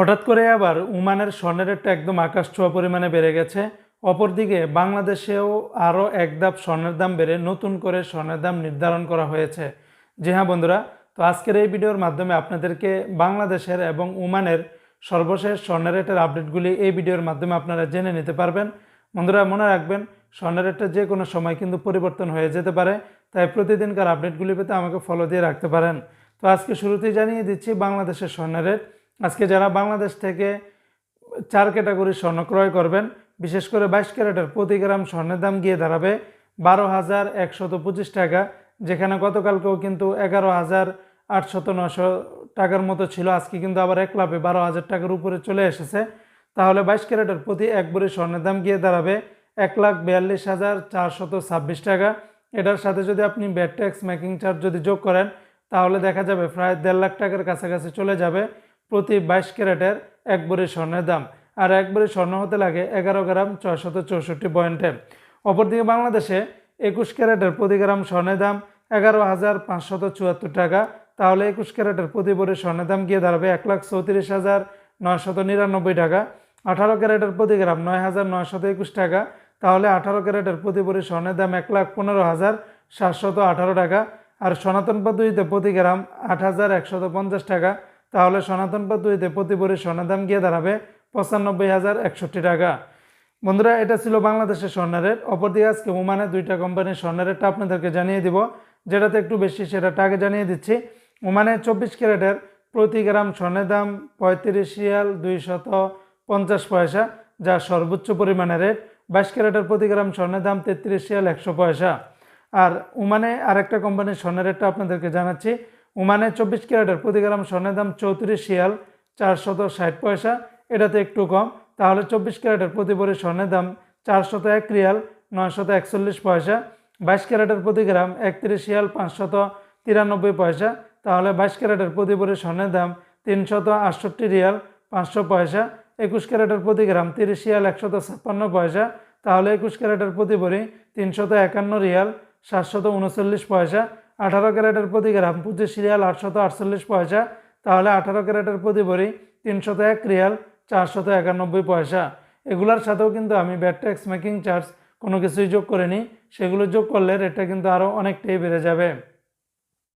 হঠাৎ করে আবার উমানের স্বর্ণের রেটটা একদম আকাশ ছোঁয়া পরিমাণে বেড়ে গেছে। অপরদিকে বাংলাদেশেও আরও এক ধাপ স্বর্ণের দাম বেড়ে নতুন করে স্বর্ণের দাম নির্ধারণ করা হয়েছে। জি হ্যাঁ বন্ধুরা, তো আজকের এই ভিডিওর মাধ্যমে আপনাদেরকে বাংলাদেশের এবং উমানের সর্বশেষ স্বর্ণের রেটের আপডেটগুলি এই ভিডিওর মাধ্যমে আপনারা জেনে নিতে পারবেন। বন্ধুরা, মনে রাখবেন, স্বর্ণের রেটটা যে কোনো সময় কিন্তু পরিবর্তন হয়ে যেতে পারে, তাই প্রতিদিনকার আপডেটগুলি পেতে আমাকে ফলো দিয়ে রাখতে পারেন। তো আজকে শুরুতেই জানিয়ে দিচ্ছি, বাংলাদেশের স্বর্ণের রেট আজকে যারা বাংলাদেশ থেকে চার ক্যাটাগরির স্বর্ণ ক্রয় করবেন, বিশেষ করে বাইশ ক্যারেটের প্রতি গ্রাম স্বর্ণের দাম গিয়ে দাঁড়াবে বারো হাজার একশত পঁচিশ টাকা, যেখানে গতকালকেও কিন্তু এগারো হাজার আটশত নশো টাকার মতো ছিল, আজকে কিন্তু আবার এক লাভে বারো হাজার টাকার উপরে চলে এসেছে। তাহলে বাইশ ক্যারেটের প্রতি এক ভরি স্বর্ণের দাম গিয়ে দাঁড়াবে এক লাখ বিয়াল্লিশ হাজার চারশত ছাব্বিশ টাকা। এটার সাথে যদি আপনি ব্যাট ট্যাক্স মেকিং চার্জ যদি যোগ করেন, তাহলে দেখা যাবে প্রায় দেড় লাখ টাকার কাছাকাছি চলে যাবে। প্রতি বাইশ ক্যারেটের এক ভরি স্বর্ণের দাম। আর এক ভরি স্বর্ণ হতে লাগে এগারো গ্রাম ছয়শত চৌষট্টি পয়েন্টে। অপরদিকে বাংলাদেশে একুশ ক্যারেটের প্রতি গ্রাম স্বর্ণের দাম এগারো হাজার পাঁচশত চুয়াত্তর টাকা। তাহলে একুশ ক্যারেটের প্রতি ভরি স্বর্ণের দাম গিয়ে দাঁড়াবে এক লাখ চৌত্রিশ হাজার নয়শত নিরানব্বই টাকা। আঠারো ক্যারেটের প্রতি গ্রাম নয় হাজার নয়শত একুশ টাকা। তাহলে আঠারো ক্যারেটের প্রতি ভরি স্বর্ণের দাম এক লাখ পনেরো হাজার সাতশত আঠারো টাকা। আর সনাতন পদ্ধতিতে প্রতি গ্রাম আট হাজার একশত পঞ্চাশ টাকা। তাহলে সনাতন পদ্ধতিতে প্রতি ভরি স্বর্ণের দাম গিয়ে দাঁড়াবে পঁচানব্বই হাজার একষট্টি টাকা। বন্ধুরা, এটা ছিল বাংলাদেশের স্বর্ণের রেট। অপরদিকে আজকে ওমানে দুইটা কোম্পানির স্বর্ণের রেটটা আপনাদেরকে জানিয়ে দিব। যেটাতে একটু বেশি সেটা আগে জানিয়ে দিচ্ছি। ওমানে চব্বিশ ক্যারেটের প্রতি গ্রাম স্বর্ণের দাম পঁয়ত্রিশ রিয়াল দুইশত পঞ্চাশ পয়সা, যা সর্বোচ্চ পরিমাণের রেট। বাইশ ক্যারেটের প্রতি গ্রাম স্বর্ণের দাম তেত্রিশ রিয়াল একশো পয়সা। আর উমানে আরেকটা কোম্পানির স্বর্ণের রেটটা আপনাদেরকে জানাচ্ছি। উমানে চব্বিশ ক্যারেটের প্রতি গ্রাম স্বর্ণের দাম চৌত্রিশ রিয়াল চারশত ষাট পয়সা। এটাতে একটু কম। তাহলে চব্বিশ ক্যারেটের প্রতি ভরি স্বর্ণের দাম চারশত এক রিয়াল নয়শত একচল্লিশ পয়সা। বাইশ ক্যারেটের প্রতি গ্রাম একত্রিশ রিয়াল পাঁচশত তিরানব্বই পয়সা। তাহলে বাইশ ক্যারেটের প্রতি ভরি স্বর্ণের দাম তিনশত আটষট্টি রিয়াল পাঁচশো পয়সা। একুশ ক্যারেটের প্রতি গ্রাম তিরিশ রিয়াল একশত ছাপ্পান্ন পয়সা। তাহলে একুশ ক্যারেটের প্রতি ভরি তিনশত একান্ন রিয়াল সাতশত উনচল্লিশ পয়সা। আঠারো ক্যারেটের প্রতি গ্রাম, পঁচিশ রিয়াল আটশত আটচল্লিশ পয়সা, তাহলে আঠারো ক্যারেটের প্রতি ভরি তিনশত এক রিয়াল চারশত একানব্বই পয়সা। এগুলোর সাথেও কিন্তু আমি ব্যাট ট্যাক্স মেকিং চার্জ কোনো কিছুই যোগ করিনি। সেগুলো যোগ করলে রেটটা কিন্তু আরও অনেকটাই বেড়ে যাবে।